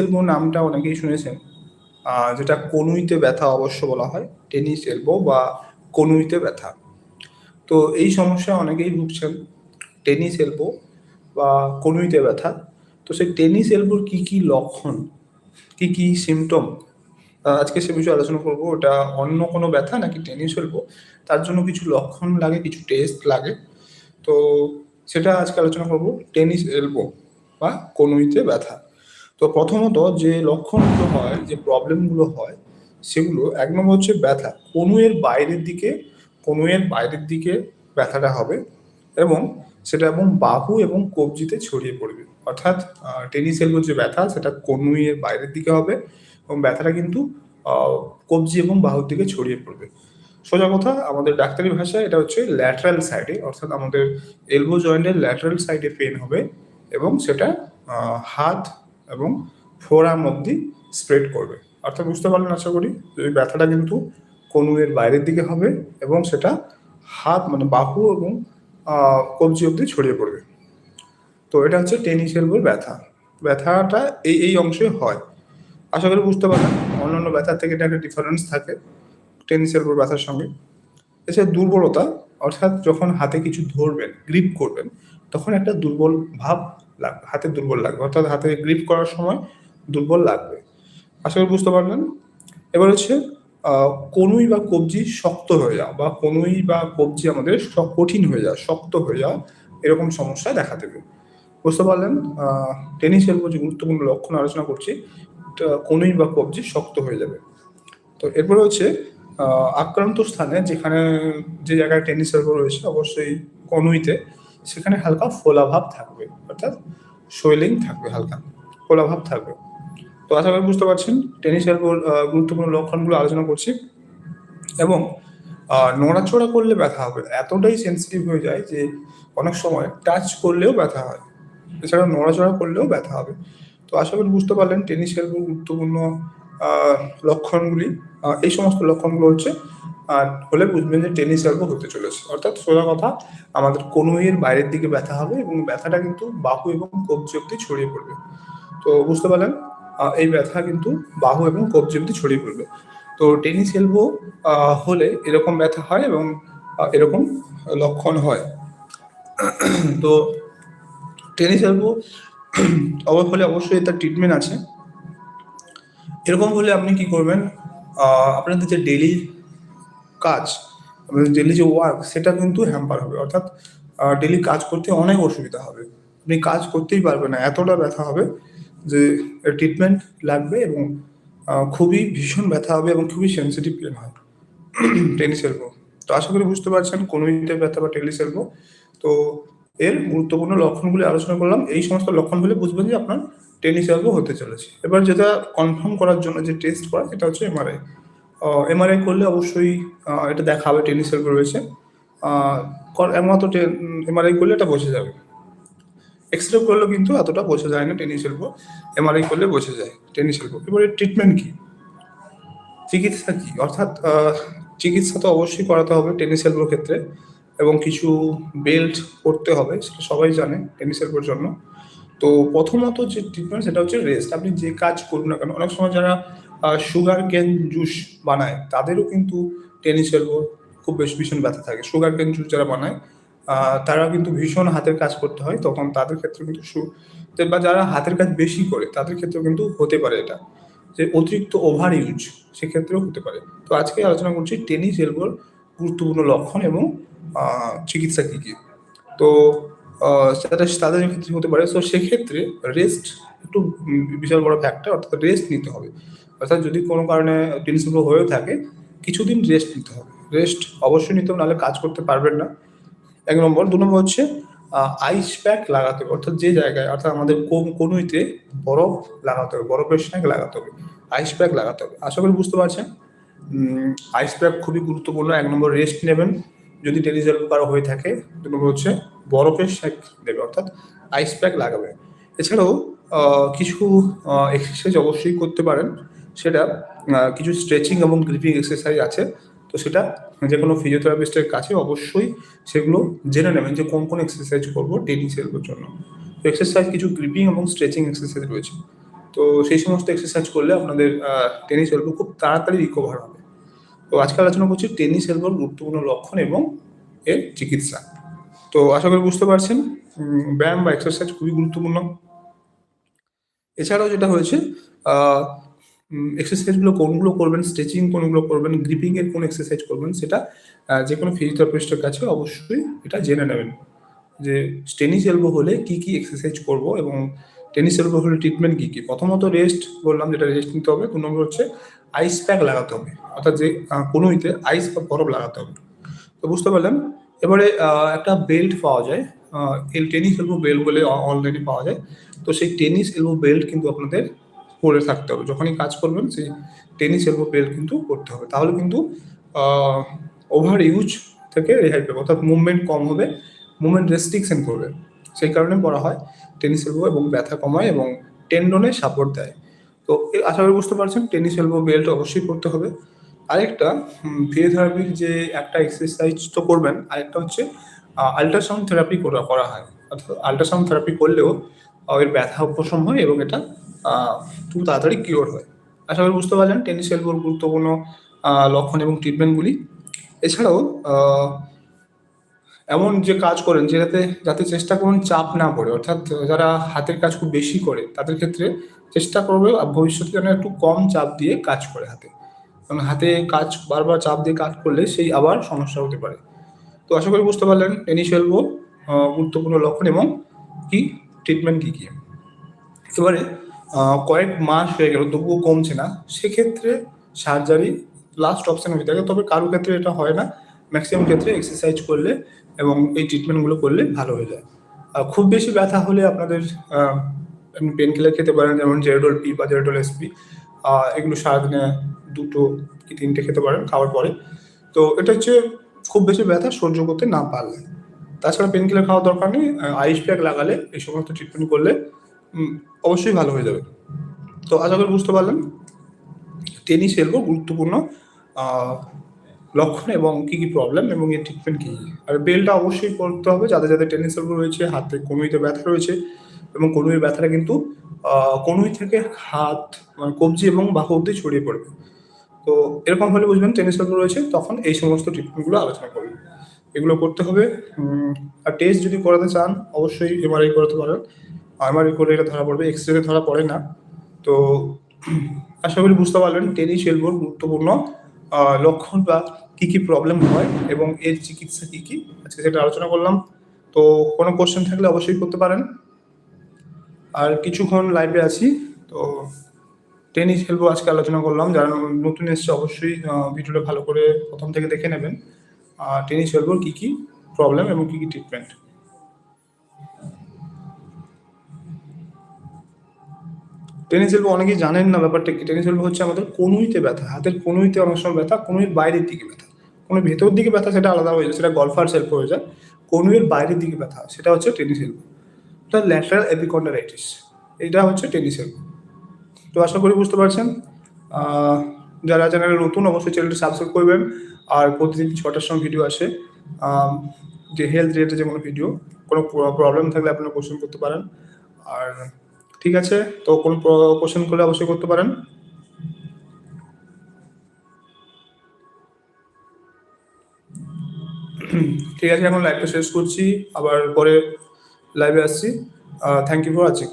Elbow নামটা অনেকেই শুনেছেন। যেটা কনুইতে ব্যথা অবশ্য বলা হয় টেনিস এলবো বা কনুইতে ব্যথা। তো এই সমস্যায় অনেকেই ভুগছেন টেনিস এলবো বা কনুইতে ব্যথা। তো সেই টেনিস এলবোর কি কি লক্ষণ, কি কি সিমটম আজকে সে বিষয়ে আলোচনা করব, ওটা অন্য কোনো ব্যথা নাকি টেনিস এলবো তার জন্য কিছু লক্ষণ লাগে, কিছু টেস্ট লাগে। তো সেটা আজকে আলোচনা করব টেনিস এলবো বা কনুইতে ব্যথা। তো প্রথমত যে লক্ষণগুলো হয়, যে প্রবলেমগুলো হয়, সেগুলো এক নম্বর হচ্ছে ব্যথা। কনুয়ের বাইরের দিকে কনুয়ের বাইরের দিকে ব্যথাটা হবে এবং সেটা এবং বাহু এবং কবজিতে ছড়িয়ে পড়বে। অর্থাৎ টেনিস এলবোর যে ব্যথা, সেটা কনুইয়ের বাইরের দিকে হবে এবং ব্যথাটা কিন্তু কবজি এবং বাহুর দিকে ছড়িয়ে পড়বে। সোজা কথা, আমাদের ডাক্তারি ভাষায় এটা হচ্ছে ল্যাটারাল সাইডে, অর্থাৎ আমাদের এলবো জয়েন্টের ল্যাটারাল সাইডে পেন হবে এবং সেটা হাত এবং ফোরাম অবধি স্প্রেড করবে। অর্থাৎ বুঝতে পারলেন আশা করি? ওই ব্যথাটা কিন্তু কনুয়ের বাইরের দিকে হবে এবং সেটা হাত মানে বাহু এবং কবজি অবধি ছড়িয়ে পড়বে। তো এটা হচ্ছে টেনিস এলবোর ব্যথা। ব্যথাটা এই এই অংশে হয়। আশা করি বুঝতে পারলেন অন্যান্য ব্যথার থেকে এটা একটা ডিফারেন্স থাকে টেনিস এলবোর ব্যথার সঙ্গে। এছাড়া দুর্বলতা, অর্থাৎ যখন হাতে কিছু ধরবেন গ্রিপ করবেন, তখন একটা দুর্বল ভাব লাগবে, হাতে দুর্বল লাগবে, অর্থাৎ হাতে গ্রিপ করার সময় দুর্বল লাগবে। আশা করি বুঝতে পারলেন? এবার হচ্ছে কনুই বা কবজি শক্ত হয়ে যাওয়া বা কনুই বা কবজি আমাদের কঠিন হয়ে যাওয়া শক্ত হয়ে যাওয়া এরকম সমস্যা দেখা দেবে। বুঝতে পারলেন? টেনিস এলবো যে গুরুত্বপূর্ণ লক্ষণ আলোচনা করছি কনুই বা কবজি শক্ত হয়ে যাবে। তো এরপরে হচ্ছে আক্রান্ত স্থানে যেখানে যে জায়গায় টেনিস এলবো রয়েছে, অবশ্যই কনুইতে সেখানে হালকা ফোলাভাব থাকবে, অর্থাৎ সোয়েলিং থাকবে হালকা ফোলাভাব থাকবে। তো আশা করি বুঝতে পারছেন, টেনিস গুরুত্বপূর্ণ লক্ষণগুলো আলোচনা করছি এবং নড়াচড়া করলে ব্যথা হবে, এতটাই সেন্সিটিভ হয়ে যায় যে অনেক সময় টাচ করলেও ব্যথা হয় এছাড়া নড়াচড়া করলেও ব্যথা হবে। তো আশা করি বুঝতে পারলেন, টেনিস এলবোর গুরুত্বপূর্ণ লক্ষণগুলি এই সমস্ত লক্ষণগুলো হচ্ছে আর হলে বুঝবেন যে টেনিস এলবো হতে চলেছে। অর্থাৎ সোজা কথা, আমাদের কনুইয়ের বাইরের দিকে ব্যথা হবে এবং ব্যথাটা কিন্তু বাহু এবং কবজি অব্দি ছড়িয়ে পড়বে। তো বুঝতে পারলেন? এই ব্যথা কিন্তু বাহু এবং কবজি অব্দি ছড়িয়ে পড়বে। তো টেনিস এলবো হলে এরকম ব্যথা হয় এবং এরকম লক্ষণ হয়। তো টেনিস এলবো হলে অবশ্যই তার ট্রিটমেন্ট আছে। এরকম হলে আপনি কি করবেন? আপনাদের যে ডেলি কাজ ডেলি যে ওয়ার্ক সেটা কিন্তু হ্যাম্পার হবে। অর্থাৎ ডেলি কাজ করতে অনেক অসুবিধা হবে। আপনি কাজ করতেই পারবেন না, এতটা ব্যথা হবে যে ট্রিটমেন্ট লাগবে এবং খুবই ভীষণ ব্যথা হবে এবং খুবই সেন্সিটিভ পেন হয়। টেনিস এলবো তো আশা করি বুঝতে পারছেন, কোন ব্যথা বা টেনিস এলবো তো এর গুরুত্বপূর্ণ লক্ষণগুলি আলোচনা করলাম। এই সমস্ত লক্ষণগুলি বুঝবেন যে আপনার টেনিস এলবো হতে চলেছে। এবার যেটা কনফার্ম করার জন্য যে টেস্ট করা, সেটা হচ্ছে এমআরআই এমআরআই করলে অবশ্যই এটা দেখা হবে টেনিস এলবো রয়েছে। একমাত্র এমআরআই করলে এটা বোঝা যাবে। এক্স রে করলেও কিন্তু এতটা বোঝা যায় না টেনিস এলবো এমআরআই করলে বোঝা যায় টেনিস এলবো এবারে ট্রিটমেন্ট কি? চিকিৎসা কি? অর্থাৎ চিকিৎসা তো অবশ্যই করাতে হবে টেনিস এলবোর ক্ষেত্রে এবং কিছু বেল্ট করতে হবে, সেটা সবাই জানে টেনিস এলবোর জন্য। তো প্রথমত যে ট্রিটমেন্ট সেটা হচ্ছে রেস্ট আপনি যে কাজ করুন না কেন, অনেক সময় যারা সুগার কেন জুস বানায়, তাদেরও কিন্তু টেনিস এলবো খুব বেশ ভীষণ ব্যথা থাকে। সুগার কেন জুস যারা বানায় তারা কিন্তু ভীষণ হাতের কাজ করতে হয়, তখন তাদের ক্ষেত্রে কিন্তু সু- বা যারা হাতের কাজ বেশি করে, তাদের ক্ষেত্রেও কিন্তু হতে পারে এটা। যে অতিরিক্ত ওভার ইউজ সেক্ষেত্রেও হতে পারে। তো আজকে আলোচনা করছি টেনিস এলবোর গুরুত্বপূর্ণ লক্ষণ এবং চিকিৎসা কী কী। তো সেটা তাদের ক্ষেত্রে হতে পারে। তো সেক্ষেত্রে রেস্ট একটু বিশাল বড় ফ্যাক্টর অর্থাৎ রেস্ট নিতে হবে। অর্থাৎ যদি কোনো কারণে টেনিস হয়েও থাকে, কিছুদিন রেস্ট নিতে হবে। রেস্ট অবশ্যই নিতে হবে, নাহলে কাজ করতে পারবেন না। এক নম্বর। দু নম্বর হচ্ছে আইস প্যাক লাগাতে হবে। অর্থাৎ যে জায়গায়, অর্থাৎ আমাদের কোন- কনুইতে বরফ লাগাতে হবে, বরফের স্ন্যাক লাগাতে হবে আইস প্যাক লাগাতে হবে। আশা করি বুঝতে পারছেন? আইস প্যাক খুবই গুরুত্বপূর্ণ। এক নম্বর রেস্ট নেবেন। যদি টেলিজেল কারও হয়ে থাকে দু নম্বর হচ্ছে বরফের স্ন্যাক দেবে, অর্থাৎ আইস প্যাক লাগাবে। এছাড়াও কিছু এক্সারসাইজ অবশ্যই করতে পারেন। সেটা কিছু স্ট্রেচিং এবং গ্রিপিং এক্সারসাইজ আছে। তো সেটা যে কোনো ফিজিওথেরাপিস্টের কাছে অবশ্যই সেগুলো জেনে নেবেন যে কোন কোন এক্সারসাইজ করব টেনিস এলবোর জন্য। তো এক্সারসাইজ কিছু গ্রিপিং এবং স্ট্রেচিং এক্সারসাইজ রয়েছে। তো সেই সমস্ত এক্সারসাইজ করলে আপনাদের টেনিস এলবো খুব তাড়াতাড়ি রিকভার হবে। তো আজকে আলোচনা করছি টেনিস এলবোর গুরুত্বপূর্ণ লক্ষণ এবং এর চিকিৎসা। তো আশা করি বুঝতে পারছেন ব্যায়াম বা এক্সারসাইজ খুবই গুরুত্বপূর্ণ। এছাড়াও যেটা হয়েছে এক্সারসাইজগুলো কোনগুলো করবেন স্ট্রেচিং কোনগুলো করবেন গ্রিপিং এর কোন এক্সারসাইজ করবেন, সেটা যে কোনো ফিজিওথেরাপিস্টের কাছে অবশ্যই এটা জেনে নেবেন। যে টেনিস এলবো হলে কি কি এক্সারসাইজ করব এবং টেনিস এলবো হলে ট্রিটমেন্ট কি কি? প্রথমত রেস্ট বললাম, যেটা রেস্ট নিতে হবে। দু নম্বর হচ্ছে আইস প্যাক লাগাতে হবে। অর্থাৎ যে কোনোইতে আইস বা বরফ লাগাতে হবে। তো বুঝতে পারলাম এবারে একটা বেল্ট পাওয়া যায়। এই টেনিস এলবো বেল্ট বলে অনলাইনে পাওয়া যায়। তো সেই টেনিস এলবো বেল্ট কিন্তু আপনাদের পরে থাকতে হবে। যখনই কাজ করবেন, সেই টেনিস এলবো বেল্ট কিন্তু করতে হবে। তাহলে কিন্তু ওভার ইউজ থেকে রেহাই পাবে। অর্থাৎ মুভমেন্ট কম হবে মুভমেন্ট রেস্ট্রিকশন করবে। সেই কারণে বলা হয় টেনিস এলবো এবং ব্যথা কমায় এবং টেন্ডনে সাপোর্ট দেয়। তো আশা করি বুঝতে পারছেন, টেনিস এলবো বেল্ট অবশ্যই করতে হবে। আরেকটা ফিজিওথেরাপির যে একটা এক্সারসাইজ তো করবেন, আরেকটা হচ্ছে আল্ট্রাসাউন্ড থেরাপি করা হয়। অর্থাৎ আল্ট্রাসাউন্ড থেরাপি করলেও এর ব্যথা উপশম হয় এবং এটা খুব তাড়াতাড়ি কিওর হয়। আশা করি বুঝতে পারলেন, টেনিস এলবোর গুরুত্বপূর্ণ লক্ষণ এবং ট্রিটমেন্টগুলি এছাড়াও এমন যে কাজ করেন যেটাতে যাতে চেষ্টা করুন চাপ না পড়ে, অর্থাৎ যারা হাতের কাজ খুব বেশি করে তাদের ক্ষেত্রে চেষ্টা করবে ভবিষ্যতে যেন একটু কম চাপ দিয়ে কাজ করে হাতে। কারণ হাতে কাজ, বারবার চাপ দিয়ে কাজ করলে সেই আবার সমস্যা হতে পারে। তো আশা করি বুঝতে পারলেন টেনিস এলবো গুরুত্বপূর্ণ লক্ষণ এবং কি ট্রিটমেন্ট কি কি। এবারে কয়েক মাস হয়ে গেল, তবুও কমছে না। সেক্ষেত্রে সার্জারি লাস্ট অপশান হয়ে থাকে, তবে কারও ক্ষেত্রে এটা হয় না। ম্যাক্সিমাম ক্ষেত্রে এক্সারসাইজ করলে এবং এই ট্রিটমেন্টগুলো করলে ভালো হয়ে যায়। আর খুব বেশি ব্যথা হলে আপনাদের আপনি পেন কিলার খেতে পারেন, যেমন জেরোডল পি বা জেরডল এসপি এগুলো সারাদিনে দুটো কি তিনটে খেতে পারেন, খাওয়ার পরে। তো এটা হচ্ছে খুব বেশি ব্যথা সহ্য করতে না পারলে। তাছাড়া পেন কিলার খাওয়ার দরকার নেই আইস প্যাক লাগালে এই সমস্ত ট্রিটমেন্ট করলে অবশ্যই ভালো হয়ে যাবে। তো আশা করি বুঝতে পারলেন। টেনিস এলবো গুরুত্বপূর্ণ লক্ষণ এবং কি কি প্রবলেম এবং এর ট্রিটমেন্ট কি আর বেলটা অবশ্যই করতে হবে যাদের যাদের টেনিস রয়েছে, হাতে কনুইতে ব্যথা রয়েছে এবং কনুইয়ের ব্যথাটা কিন্তু কনুই থেকে হাত মানে কবজি এবং বাহু অব্দি ছড়িয়ে পড়বে। তো এরকম হলে বুঝবেন টেনিস এলবো রয়েছে, তখন এই সমস্ত ট্রিটমেন্টগুলো আলোচনা করবেন এগুলো করতে হবে আর টেস্ট যদি করাতে চান, অবশ্যই এমআরআই করাতে পারেন। এমআরআই করে এটা ধরা পড়বে এক্স রে ধরা পড়ে না। তো, আশা করি বুঝতে পারলেন টেনিস এলবোর গুরুত্বপূর্ণ। লক্ষণ বা কি কি প্রবলেম হয় এবং এর চিকিৎসা কি কি? আজকে সেটা আলোচনা করলাম। তো কোনো কোশ্চেন থাকলে অবশ্যই করতে পারেন। আর কিছুক্ষণ লাইভে আছি, তো টেনিস খেলব আজকে আলোচনা করলাম। যারা নতুন এসছে অবশ্যই ভিডিওটা ভালো করে প্রথম থেকে দেখে নেবেন। আর টেনিস খেলবোর কি কি প্রবলেম এবং কি কি ট্রিটমেন্ট টেনিস এলবো অনেকেই জানেন না ব্যাপারটা কি? টেনিস এলবো হচ্ছে আমাদের কনুইতে ব্যথা, হাতের কনুইতে অনেক সময় ব্যথা, কনুইয়ের বাইরের দিকে ব্যথা। কোনো ভেতর দিকে ব্যথা সেটা আলাদা হয়ে যায়, সেটা গলফার সেলফ হয়ে যায়। কনুইয়ের বাইরের দিকে ব্যথা, সেটা হচ্ছে টেনিস এলবো এটা ল্যাটারাল এপিকন্ডারাইটিস, এটা হচ্ছে টেনিস এলবো তো আশা করি বুঝতে পারছেন। যারা চ্যানেলে নতুন অবশ্যই চ্যানেলটি সাবস্ক্রাইব করবেন। আর প্রতিদিন ছটার সময় ভিডিও আসে। যে হেলথ রিলেটেড যে কোনো ভিডিও কোনো প্রবলেম থাকলে আপনারা কোশ্চেন করতে পারেন। আর ঠিক আছে? তো কোন কোশ্চেন করলে অবশ্যই করতে পারেন। ঠিক আছে, এখন লাইভটা শেষ করছি। আবার পরে লাইভে আসছি। Thank you for watching